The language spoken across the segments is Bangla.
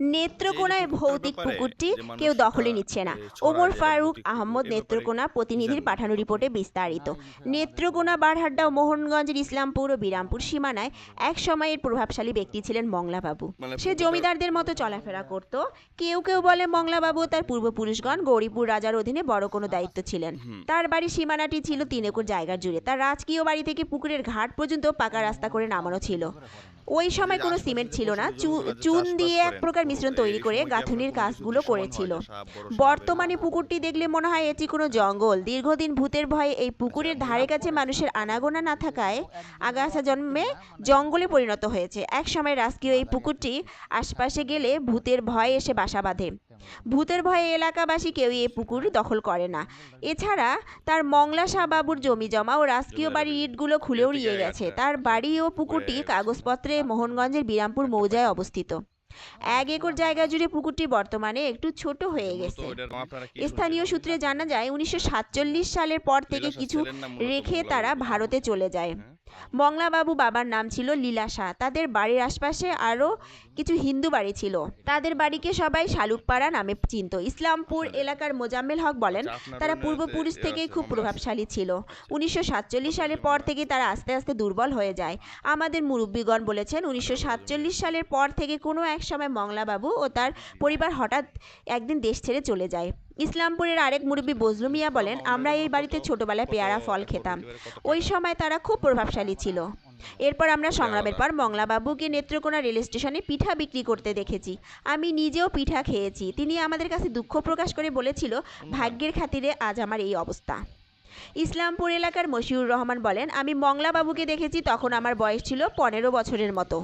নেত্রকোনায় ভৌতিক পুকুরটি কেউ দখলে নিচ্ছে না। ওমর ফারুক আহমদ নেত্রকোনা প্রতিনিধির পাঠানো রিপোর্টে বিস্তারিত। নেত্রকোনা বারহাড্ডা ও মোহনগঞ্জের ইসলামপুর ও বিরামপুর সীমানায় এক সময়ের প্রভাবশালী ব্যক্তি ছিলেন মংলাবাবু। মানে সে জমিদারদের মতো চলাফেরা করত। কেউ কেউ বলে মংলাবাবু তার পূর্বপুরুষগণ গৌরীপুর রাজার অধীনে বড় কোনো দায়িত্ব ছিলেন। তার বাড়ির সীমানাটি ছিল তিন একর জায়গা জুড়ে। তার রাজকীয় বাড়ি থেকে পুকুরের ঘাট পর্যন্ত পাকা রাস্তা করে নামানো ছিল। ওই সময় কোনো সিমেন্ট ছিল না চুন দিয়ে এক প্রকার মিশ্রণ তৈরি করে গাঁথুনির কাজগুলো করেছিল বর্তমানে পুকুরটি দেখলে মনে হয় এটি কোনো জঙ্গল। দীর্ঘদিন ভূতের ভয়ে এই পুকুরের ধারে কাছে মানুষের আনাগোনা না থাকায় আগাছা জন্মে জঙ্গলে পরিণত হয়েছে। এক সময় রাজকীয় এই পুকুরটি আশপাশে গেলে ভূতের ভয়ে এসে বাসা বাঁধে। ভূতের ভয়ে এলাকাবাসী কেউই এ পুকুর দখল করে না। এছাড়া তার মংলা বাবুর জমি জমা ও রাজকীয় বাড়ির ইটগুলো খুলেও নিয়ে গেছে। তার বাড়ি ও পুকুরটি কাগজপত্রে মোহনগঞ্জের বিরামপুর মৌজায় অবস্থিত। এক একর জায়গা জুড়ে পুকুরটি বর্তমানে একটু ছোট হয়ে গেছে। স্থানীয় সূত্রে জানা যায় উনিশশো সাতচল্লিশ সালের পর থেকে কিছু রেখে তারা ভারতে চলে যায়। মংলাবাবু বাবার নাম ছিল লীলা শাহ। তাদের বাড়ির আশপাশে আরও কিছু হিন্দু বাড়ি ছিল। তাদের বাড়িকে সবাই শালুকপাড়া নামে চিনত। ইসলামপুর এলাকার মোজাম্মেল হক বলেন তারা পূর্বপুরুষ থেকেই খুব প্রভাবশালী ছিল। উনিশশো সাতচল্লিশ সালের পর থেকে তারা আস্তে আস্তে দুর্বল হয়ে যায়। আমাদের মুরব্বীগণ বলেছেন উনিশশো সাতচল্লিশ সালের পর থেকে কোনো এক সময় মংলাবাবু ও তার পরিবার হঠাৎ একদিন দেশ ছেড়ে চলে যায়। ইসলামপুরের আরেক মুরব্বী বজলু মিয়া বলেন, আমরা এই বাড়িতে ছোটবেলায় পেয়ারা ফল খেতাম। ওই সময় তারা খুব প্রভাবশালী ছিল। এরপর আমরা সংগ্রামের পর মংলাবাবুকে নেত্রকোনা রেল স্টেশনে পিঠা বিক্রি করতে দেখেছি। আমি নিজেও পিঠা খেয়েছি। তিনি আমাদের কাছে দুঃখ প্রকাশ করে বলেছিল, ভাগ্যের খাতিরে আজ আমার এই অবস্থা। ইসলামপুর এলাকার মশিউর রহমান বলেন, আমি মংলাবাবুকে দেখেছি, তখন আমার বয়স ছিল পনেরো বছরের মতো।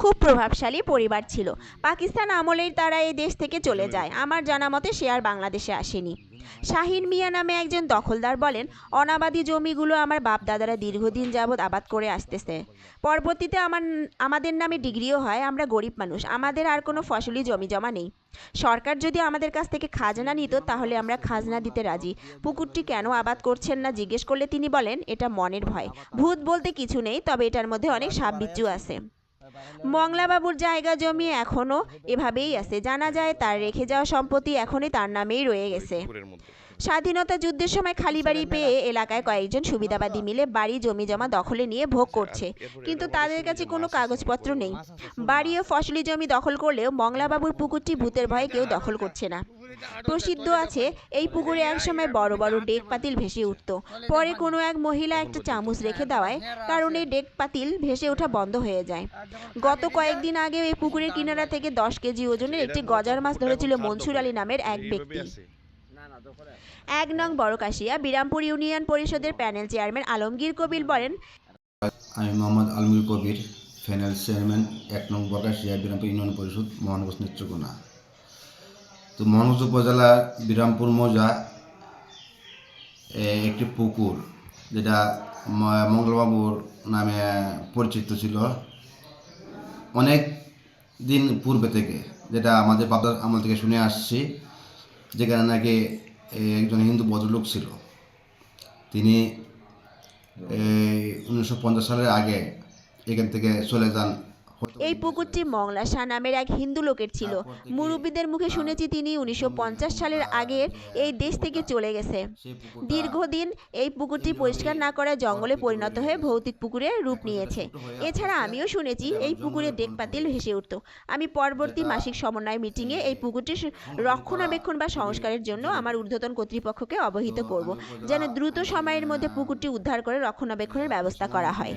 খুব প্রভাবশালী পরিবার ছিল। পাকিস্তান আমলেই তারা এই দেশ থেকে চলে যায়। আমার জানা মতে সে আর বাংলাদেশে আসেনি। শাহিন মিয়া নামে একজন দখলদার বলেন, অনাবাদি জমিগুলো আমার বাপ দাদারা দীর্ঘদিন যাবৎ আবাদ করে আসতেছে। পরবর্তীতে আমার, আমাদের নামে ডিগ্রিও হয়, আমরা গরিব মানুষ, আমাদের আর কোনো ফসলি জমি জমা নেই। সরকার যদি আমাদের কাছ থেকে খাজনা নিত, তাহলে আমরা খাজনা দিতে রাজি। পুকুরটি কেন আবাদ করছেন না জিজ্ঞেস করলে তিনি বলেন, এটা মনের ভয়। ভূত বলতে কিছু নেই, তবে এটার মধ্যে অনেক সাপ আছে। মংলাবাবুর জায়গা জমি এখনও এভাবেই আছে। জানা যায়, তার রেখে যাওয়া সম্পত্তি এখনই তার নামেই রয়ে গেছে। স্বাধীনতা যুদ্ধের সময় খালি বাড়ি পেয়ে এলাকায় কয়েকজন সুবিধাবাদী মিলে বাড়ি জমি জমা দখলে নিয়ে ভোগ করছে। কিন্তু তাদের কাছে কোনো কাগজপত্র নেই। বাড়ি ও ফসলি জমি দখল করলেও মংলাবাবুর পুকুরটি ভূতের ভয়ে কেউ দখল করছে না। প্রসিদ্ধ আছে এই পুকুরে একসময় বড় বড় ডেক পাতিল ভেসে উঠত। পরে কোনো এক মহিলা একটা চামচ রেখে দেওয়ায় কারণে ডেক পাতিল ভেসে ওঠা বন্ধ হয়ে যায়। গত কয়েকদিন আগে এই পুকুরের কিনারা থেকে দশ কেজি ওজনের একটি গজার মাছ ধরেছিল মনসুর আলী নামের এক ব্যক্তি। এক নং বড়কাশিয়া বিরামপুর ইউনিয়ন পরিষদের প্যানেল চেয়ারম্যান আলমগীর কবির বলেন, আমি মোহাম্মদ আলমগীর কবির ফাইনাল চেয়ারম্যান, এক নং বকাশিয়া বিরামপুর ইউনিয়ন পরিষদ, মহানগর নেত্রকোনা। তো মহানগর উপজেলা বিরামপুর মৌজা একটি পুকুর, যেটা মঙ্গলবাবুর নামে পরিচিত ছিল। অনেক দিন পূর্বে থেকে, যেটা আমাদের বাবার আমল থেকে শুনে আসছি, যেখানে নাকি একজন হিন্দু ভদ্রলোক ছিল। তিনি উনিশশো পঞ্চাশ সালের আগে এখান থেকে চলে যান এই পুকুরটি মংলা শাহ নামের এক হিন্দু লোকের ছিল। মুরব্বীদের মুখে শুনেছি তিনি উনিশশো পঞ্চাশ সালের আগের এই দেশ থেকে চলে গেছে। দীর্ঘদিন এই পুকুরটি পরিষ্কার না করায় জঙ্গলে পরিণত হয়ে ভৌতিক পুকুরে রূপ নিয়েছে। এছাড়া আমিও শুনেছি এই পুকুরে ডেক পাতিল ভেসে উঠত। আমি পরবর্তী মাসিক সমন্বয় মিটিংয়ে এই পুকুরটির রক্ষণাবেক্ষণ বা সংস্কারের জন্য আমার ঊর্ধ্বতন কর্তৃপক্ষকে অবহিত করব যেন দ্রুত সময়ের মধ্যে পুকুরটি উদ্ধার করে রক্ষণাবেক্ষণের ব্যবস্থা করা হয়।